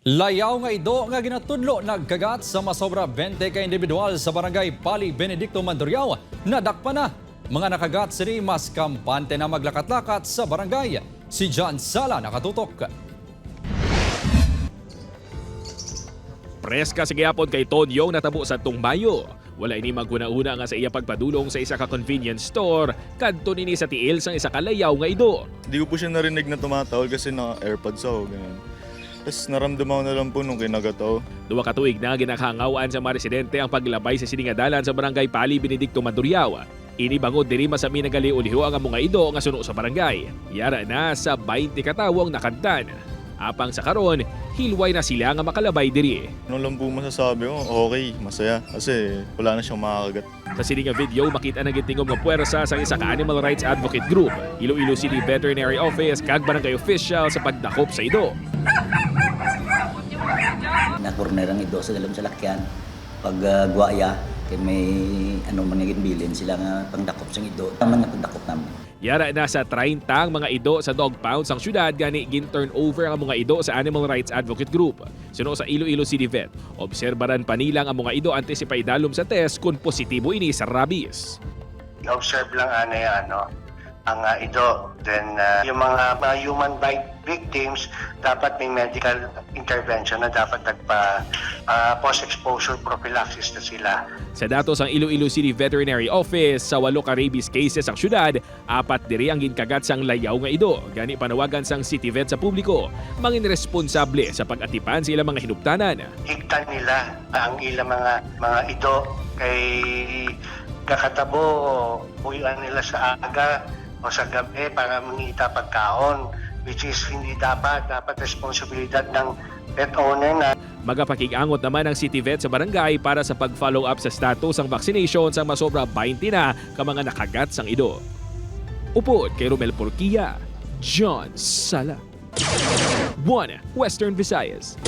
Layaw nga ido nga ginatudlo nagkagat sa masobra 20 ka individual sa barangay Pali Benedicto Mandurriao nadakpa na. Mga nakagat sini mas kampante na maglakat-lakat sa barangay. Si John Sala nakatutok. Preska sa gihapon kay Tonyong natabo sa Tungbayo. Wala ini maguna-una nga sa iya pagpadulong sa isa ka convenience store kadto nini sa tiil sang isa ka layaw nga ido. Hindi ko po siya narinig na tumatawag kasi naka-airpods ako. Ganyan. Tapos naramdaman ko na lang po nung kinagataw. Duwa ka tuig na ginakahangawaan sa mga residente ang paglabay sa siningadalan sa barangay Pali Benedicto Mandurriao. Ini bangod diri masami nagali uliho ang mga ido nga suno sa barangay. Yara na sa 20 katawang nakantan. Apang sa karon, hilway na sila nga makalabay diri. Ano lang po masasabi ko, okay, masaya. Kasi wala na siyang makakagat. Sa sini nga video, makita na gitingog nga puwersa sa isa ka animal rights advocate group, Iloilo City Veterinary Office kag barangay official sa pagdakop sa ido. Na-corner ang ido sa dalam salakyan. Pag uh, guwaya, kay may ano man naging bilin sila nga pangdakop sa ido. Tama nga pagdakop namin. Yara na sa 30 ang mga ido sa dog pound sang syudad gani gin turn over ang mga ido sa Animal Rights Advocate Group. Suno sa Iloilo City Vet, obserbaran pa nilang ang mga ido antes ipaidalom sa test kung positibo ini sa rabies. observe lang ano yung ano, ang uh, ido. Then uh, yung mga, mga human bite victims, dapat may medical intervention na dapat nagpa uh, post-exposure prophylaxis na sila. Sa datos ang Iloilo City Veterinary Office, sa walo ka rabies cases ang syudad, apat diri ang ginkagat sang layaw nga ido. Gani panawagan sang City Vet sa publiko, mangin responsable sa pag-atipan sa ilang mga hinuptanan. Higtan nila ang ilang mga mga ido kay kakatabo buyuan nila sa aga o sa gabi para mangita pagkaon which is hindi dapat dapat responsibilidad ng pet owner na Magapakig-angot naman ang City Vet sa barangay para sa pag-follow up sa status ng vaccination sa masobra 20 na ka mga nakagat sang ido. Upod kay Romel Porquia, John Sala. 1. Western Visayas.